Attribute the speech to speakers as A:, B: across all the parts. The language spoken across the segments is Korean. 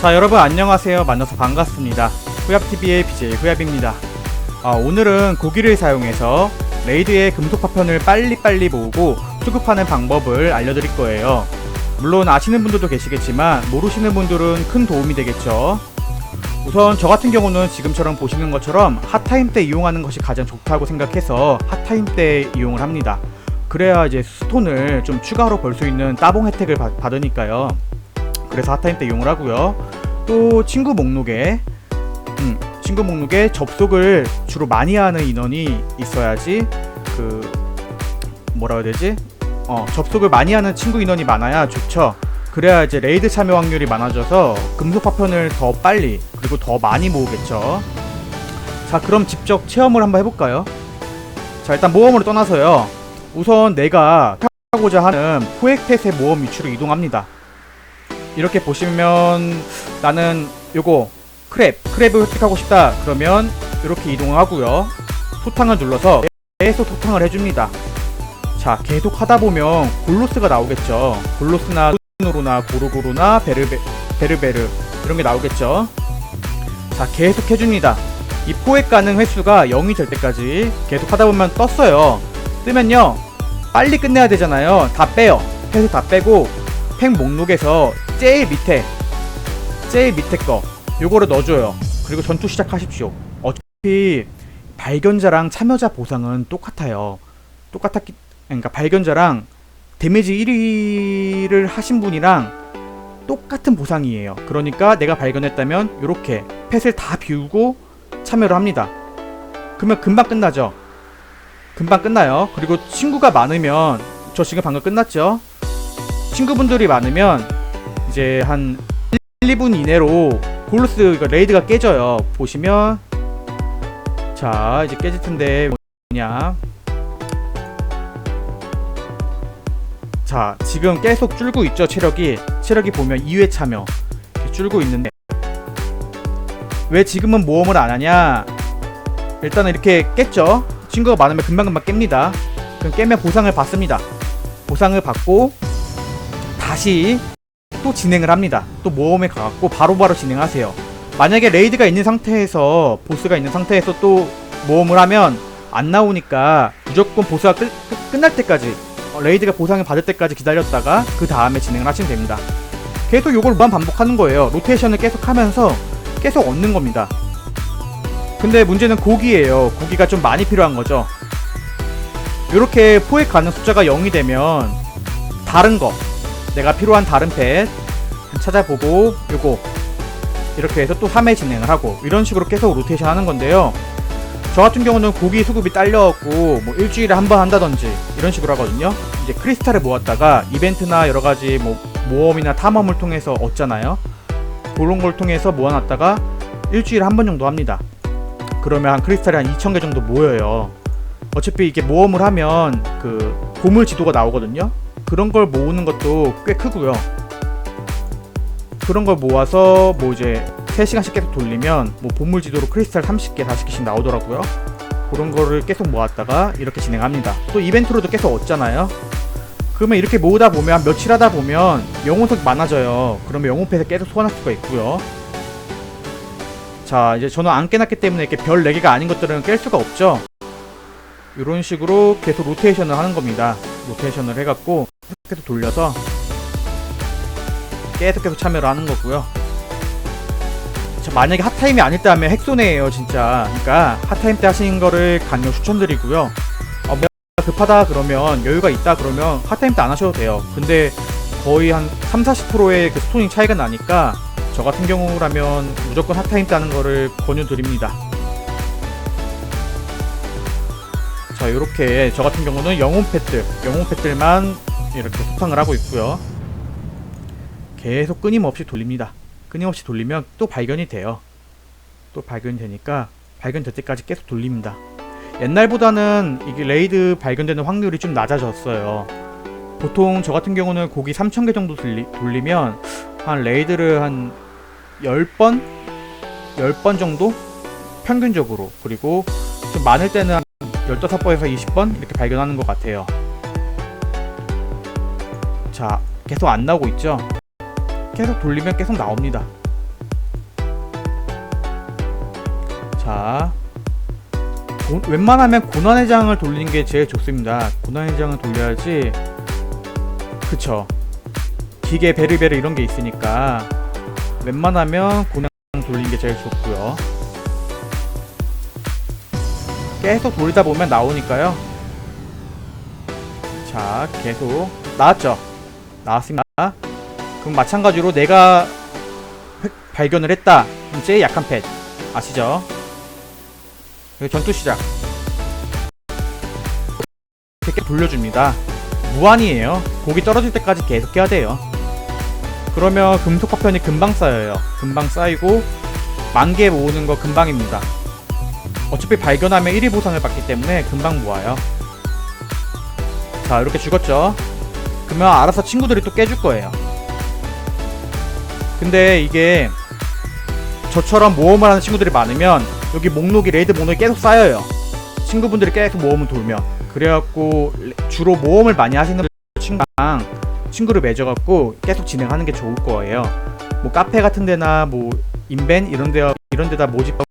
A: 자 여러분 안녕하세요. 만나서 반갑습니다. 후압TV의 BJ 후압입니다. 아, 오늘은 고기를 사용해서 레이드의 금속 파편을 빨리빨리 모으고 수급하는 방법을 알려드릴 거예요. 물론 아시는 분들도 계시겠지만 모르시는 분들은 큰 도움이 되겠죠. 우선 저 같은 경우는 지금처럼 보시는 것처럼 핫타임 때 이용하는 것이 가장 좋다고 생각해서 핫타임 때 이용을 합니다. 그래야 이제 스톤을 좀 추가로 벌 수 있는 따봉 혜택을 받, 받으니까요 그래서 핫타임 때 이용을 하고요. 또 친구 목록에 음, 친구 목록에 접속을 주로 많이 하는 인원이 있어야지 그 뭐라 해야 되지? 어, 접속을 많이 하는 친구 인원이 많아야 좋죠. 그래야 이제 레이드 참여 확률이 많아져서 금속 파편을 더 빨리 그리고 더 많이 모으겠죠. 자, 그럼 직접 체험을 한번 해볼까요? 자, 일단 모험으로 떠나서요. 우선 내가 하고자 하는 포획펫의 모험 위치로 이동합니다. 이렇게 보시면 나는 요거 크랩 크랩을 획득하고 싶다. 그러면 이렇게 이동을 하고요. 소탕을 눌러서 계속 소탕을 해줍니다. 자 계속 하다 보면 골로스가 나오겠죠. 골로스나 노로나 고루고루나 베르베, 베르베르 이런 게 나오겠죠. 자 계속 해줍니다. 이 포획 가능 횟수가 0이 될 때까지 계속 하다 보면 떴어요. 뜨면요 빨리 끝내야 되잖아요. 다 빼요. 계속 다 빼고 팩 목록에서 제일 밑에 제일 밑에 거 요거를 넣어줘요. 그리고 전투 시작하십시오. 어차피 발견자랑 참여자 보상은 똑같아요. 똑같았기 그러니까 발견자랑 데미지 1위를 하신 분이랑 똑같은 보상이에요. 그러니까 내가 발견했다면 요렇게 펫을 다 비우고 참여를 합니다. 그러면 금방 끝나죠? 금방 끝나요. 그리고 친구가 많으면 저 지금 방금 끝났죠? 친구분들이 많으면 이제 한 1, 2분 이내로 골로스 이거 레이드가 깨져요. 보시면 자 이제 깨질 텐데 뭐냐. 자 지금 계속 줄고 있죠 체력이. 체력이 보면 2회 참여. 줄고 있는데. 왜 지금은 모험을 안 하냐? 일단은 이렇게 깼죠? 친구가 많으면 금방금방 깹니다. 그럼 깨면 보상을 받습니다. 보상을 받고 다시 또 진행을 합니다. 또 모험에 가갖고 바로바로 진행하세요. 만약에 레이드가 있는 상태에서 보스가 있는 상태에서 또 모험을 하면 안 나오니까 무조건 보스가 끝, 끝, 끝날 때까지 어, 레이드가 보상을 받을 때까지 기다렸다가 그 다음에 진행을 하시면 됩니다. 계속 요걸 무한 반복하는 거예요. 로테이션을 계속 하면서 계속 얻는 겁니다. 근데 문제는 고기예요. 고기가 좀 많이 필요한 거죠. 이렇게 포획 가능 숫자가 0이 되면 다른 거 내가 필요한 다른 펫 찾아보고 요거. 이렇게 해서 또 3회 진행을 하고 이런 식으로 계속 로테이션 하는 건데요. 저 같은 경우는 고기 수급이 딸려갖고 뭐 일주일에 한 번 한다든지 이런 식으로 하거든요. 이제 크리스탈을 모았다가 이벤트나 여러가지 뭐 모험이나 탐험을 통해서 얻잖아요. 그런 걸 통해서 모아놨다가 일주일에 한 번 정도 합니다. 그러면 한 크리스탈이 한 2,000개 정도 모여요. 어차피 이게 모험을 하면 그 보물 지도가 나오거든요 그런 걸 모으는 것도 꽤 크고요. 그런 걸 모아서 뭐 이제 3시간씩 계속 돌리면 뭐 보물 지도로 크리스탈 30개, 40개씩 나오더라고요. 그런 거를 계속 모았다가 이렇게 진행합니다. 또 이벤트로도 계속 얻잖아요. 그러면 이렇게 모으다 보면 며칠 하다 보면 영혼석이 많아져요. 그러면 영혼패에서 계속 소환할 수가 있고요. 자, 이제 저는 안 깨놨기 때문에 이렇게 별 4개가 아닌 것들은 깰 수가 없죠. 이런 식으로 계속 로테이션을 하는 겁니다. 로테이션을 해갖고 계속 돌려서 계속 계속 참여를 하는 거고요. 자, 만약에 핫타임이 아닐 때 하면 핵손해예요, 진짜. 그러니까 핫타임 때 하시는 거를 강력 추천드리고요. 어, 내가 급하다 그러면 여유가 있다 그러면 핫타임 때 안 하셔도 돼요. 근데 거의 한 3, 40%의 그 스토닝 차이가 나니까 저 같은 경우라면 무조건 핫타임 때 하는 거를 권유드립니다. 자 이렇게 저 같은 경우는 영혼 펫들 영혼 펫들만 이렇게 소탕을 하고 있고요. 계속 끊임없이 돌립니다. 끊임없이 돌리면 또 발견이 돼요. 또 발견이 되니까 발견될 때까지 계속 돌립니다. 옛날보다는 이게 레이드 발견되는 확률이 좀 낮아졌어요. 보통 저 같은 경우는 고기 3000개 정도 돌리, 돌리면 한 레이드를 한 10번? 10번 정도? 평균적으로. 그리고 좀 많을 때는 한 15번에서 20번? 이렇게 발견하는 것 같아요. 자 계속 안 나오고 있죠? 계속 돌리면 계속 나옵니다. 자 고, 웬만하면 고난의 장을 돌리는 게 제일 좋습니다. 고난의 장을 돌려야지. 그쵸? 기계 베르베르 이런 게 있으니까 웬만하면 고난 돌리는 게 제일 좋고요. 계속 돌리다 보면 나오니까요. 자 계속 나왔죠? 나왔습니다. 그럼 마찬가지로 내가 획- 발견을 했다. 이제 약한 펫 아시죠? 전투 시작. 이렇게 돌려줍니다. 무한이에요. 고기 떨어질 때까지 계속 해야 돼요. 그러면 금속 파편이 금방 쌓여요. 금방 쌓이고 만 개 모으는 거 금방입니다. 어차피 발견하면 1위 보상을 받기 때문에 금방 모아요. 자, 이렇게 죽었죠? 그러면 알아서 친구들이 또 깨줄 거예요. 근데 이게 저처럼 모험을 하는 친구들이 많으면 여기 목록이 레이드 목록이 계속 쌓여요. 친구분들이 계속 모험을 돌면 그래갖고 레- 주로 모험을 많이 하시는 친구랑 친구를 맺어갖고 계속 진행하는 게 좋을 거예요. 뭐 카페 같은 데나 뭐 인벤 이런 데 이런 데다 모집하고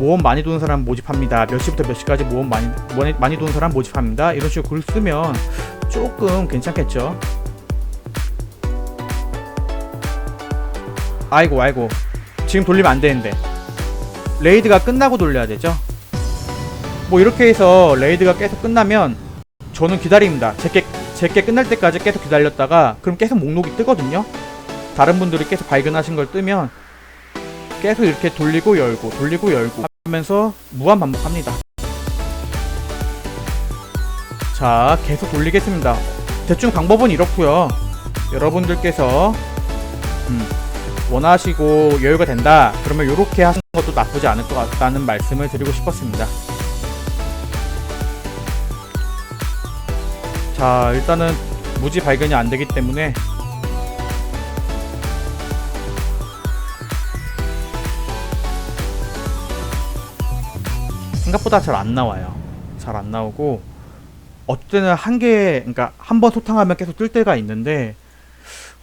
A: 모험 많이 도는 사람 모집합니다. 몇 시부터 몇 시까지 모험 많이 많이, 많이 도는 사람 모집합니다. 이런 식으로 글 쓰면 조금 괜찮겠죠. 아이고 아이고 지금 돌리면 안 되는데 레이드가 끝나고 돌려야 되죠. 뭐 이렇게 해서 레이드가 계속 끝나면 저는 기다립니다. 제게 제게 끝날 때까지 계속 기다렸다가 그럼 계속 목록이 뜨거든요. 다른 분들이 계속 발견하신 걸 뜨면 계속 이렇게 돌리고 열고 돌리고 열고 하면서 무한 반복합니다. 자, 계속 돌리겠습니다. 대충 방법은 이렇고요. 여러분들께서 음, 원하시고 여유가 된다. 그러면 이렇게 하시는 것도 나쁘지 않을 것 같다는 말씀을 드리고 싶었습니다. 자, 일단은 무지 발견이 안 되기 때문에 생각보다 잘 안 나와요. 잘 안 나오고 어때는 한 개, 그러니까 한 번 소탕하면 계속 뜰 때가 있는데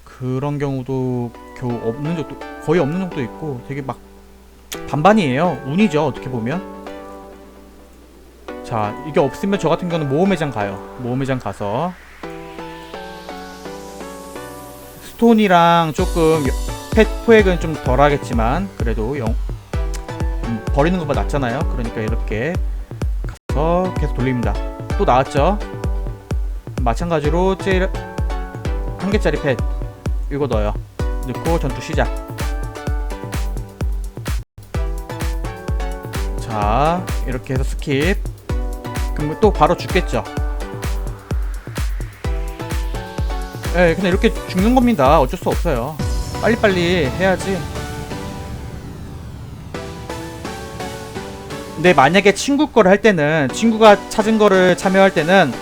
A: 그런 경우도 겨우 없는 적도 거의 없는 적도 있고 되게 막 반반이에요. 운이죠 어떻게 보면. 자 이게 없으면 저 같은 경우는 모험회장 가요. 모험회장 가서 스톤이랑 조금 여- 펫 포획은 좀 덜하겠지만 그래도 영 음, 버리는 것보다 낫잖아요. 그러니까 이렇게 가서 계속 돌립니다. 또 나왔죠? 마찬가지로 제일 한 개짜리 펫 이거 넣어요. 넣고 전투 시작. 자, 이렇게 해서 스킵. 그럼 또 바로 죽겠죠? 예, 그냥 이렇게 죽는 겁니다. 어쩔 수 없어요. 빨리빨리 해야지. 근데 만약에 친구 거를 할 때는 친구가 찾은 거를 참여할 때는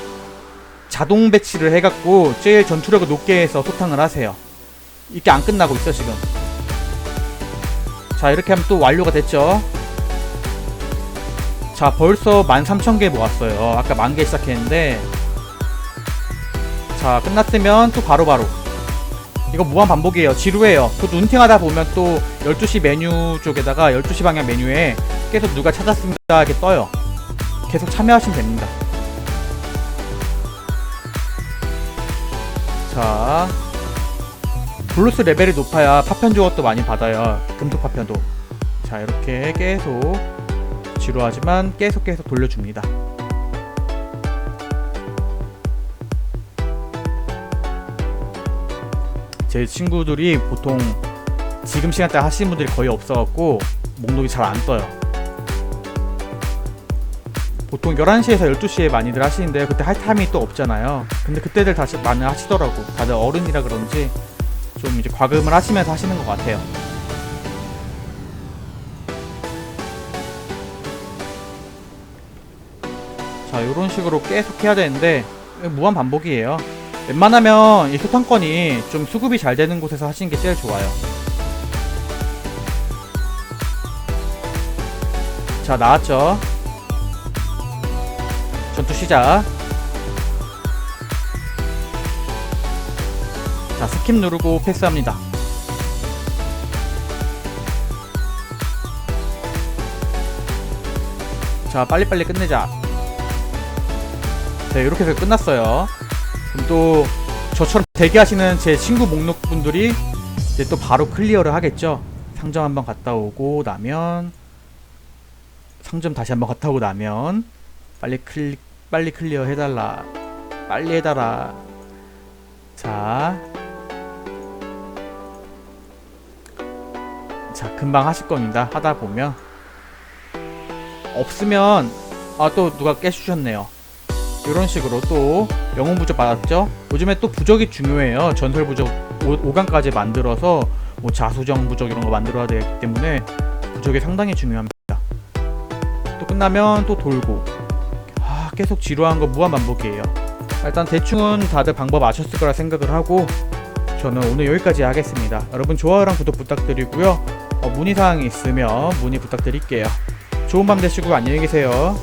A: 자동 배치를 해갖고 제일 전투력을 높게 해서 소탕을 하세요. 이게 안 끝나고 있어 지금. 자 이렇게 하면 또 완료가 됐죠. 자 벌써 13,000개 모았어요. 아까 만 개 시작했는데 자 끝났으면 또 바로바로 이거 무한 반복이에요. 지루해요. 또 눈팅하다 보면 또 12시 메뉴 쪽에다가 12시 방향 메뉴에 계속 누가 찾았습니다 이렇게 떠요. 계속 참여하시면 됩니다. 자, 블루스 레벨이 높아야 파편 조각도 많이 받아요. 금속 파편도. 자, 이렇게 계속 지루하지만 계속 계속 돌려줍니다. 제 친구들이 보통 지금 시간대 하시는 분들이 거의 없어갖고 목록이 잘 안 떠요. 보통 11시에서 12시에 많이들 하시는데 그때 할 타임이 또 없잖아요. 근데 그때들 다시 많이 하시더라고. 다들 어른이라 그런지 좀 이제 과금을 하시면서 하시는 것 같아요. 자, 이런 식으로 계속 해야 되는데 무한 반복이에요. 웬만하면 이 소탕권이 좀 수급이 잘 되는 곳에서 하시는 게 제일 좋아요. 자, 나왔죠? 전투 시작. 자, 스킵 누르고 패스합니다. 자 빨리빨리 끝내자 네 이렇게 해서 끝났어요 그럼 또 저처럼 대기하시는 제 친구 목록 분들이 이제 또 바로 클리어를 하겠죠 상점 한번 갔다 오고 나면 상점 다시 한번 갔다 오고 나면 빨리 클 빨리 클리어 해달라 빨리 해달라 자 자, 금방 하실 겁니다. 하다 보면. 없으면, 아, 또 누가 깨주셨네요. 이런 식으로 또 영웅 부적 받았죠? 요즘에 또 부적이 중요해요. 전설 부적 5 강까지 만들어서 뭐 자수정 부적 이런 거 만들어야 되기 때문에 부적이 상당히 중요합니다. 또 끝나면 또 돌고. 아, 계속 지루한 거 무한 반복이에요. 일단 대충은 다들 방법 아셨을 거라 생각을 하고 저는 오늘 여기까지 하겠습니다. 여러분 좋아요랑 구독 부탁드리고요. 어, 문의사항이 있으면 문의 부탁드릴게요. 좋은 밤 되시고 안녕히 계세요.